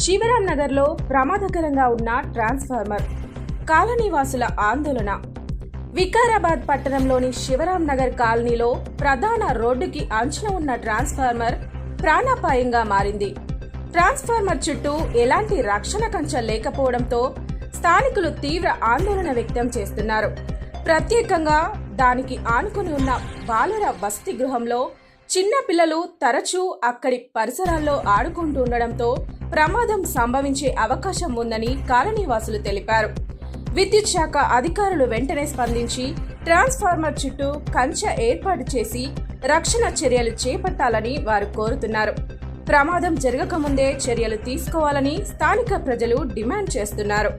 శివరాం నగర్లో ప్రమాదకరంగా ఉన్న ట్రాన్స్ఫార్మర్ కాలనీవాసుల ఆందోళన. వికారాబాద్ పట్టణంలోని శివరాం నగర్ కాలనీలో ప్రధాన రోడ్డుకి అంచున ఉన్న ట్రాన్స్ఫార్మర్ ప్రాణాపాయంగా మారింది. ట్రాన్స్ఫార్మర్ చుట్టూ ఎలాంటి రక్షణ కంచె లేకపోవడంతో స్థానికులు తీవ్ర ఆందోళన వ్యక్తం చేస్తున్నారు. ప్రత్యేకంగా దానికి ఆనుకుని ఉన్న బాలుర వసతి గృహంలో చిన్న పిల్లలు తరచూ అక్కడి పరిసరాల్లో ఆడుకుంటూ ఉండడంతో ప్రమాదం సంభవించే అవకాశం ఉందని కాలనీవాసులు తెలిపారు. విద్యుత్ శాఖ అధికారులు వెంటనే స్పందించి ట్రాన్స్ఫార్మర్ చుట్టూ కంచె ఏర్పాటు చేసి రక్షణ చర్యలు చేపట్టాలని వారు కోరుతున్నారు. ప్రమాదం జరగకముందే చర్యలు తీసుకోవాలని స్థానిక ప్రజలు డిమాండ్ చేస్తున్నారు.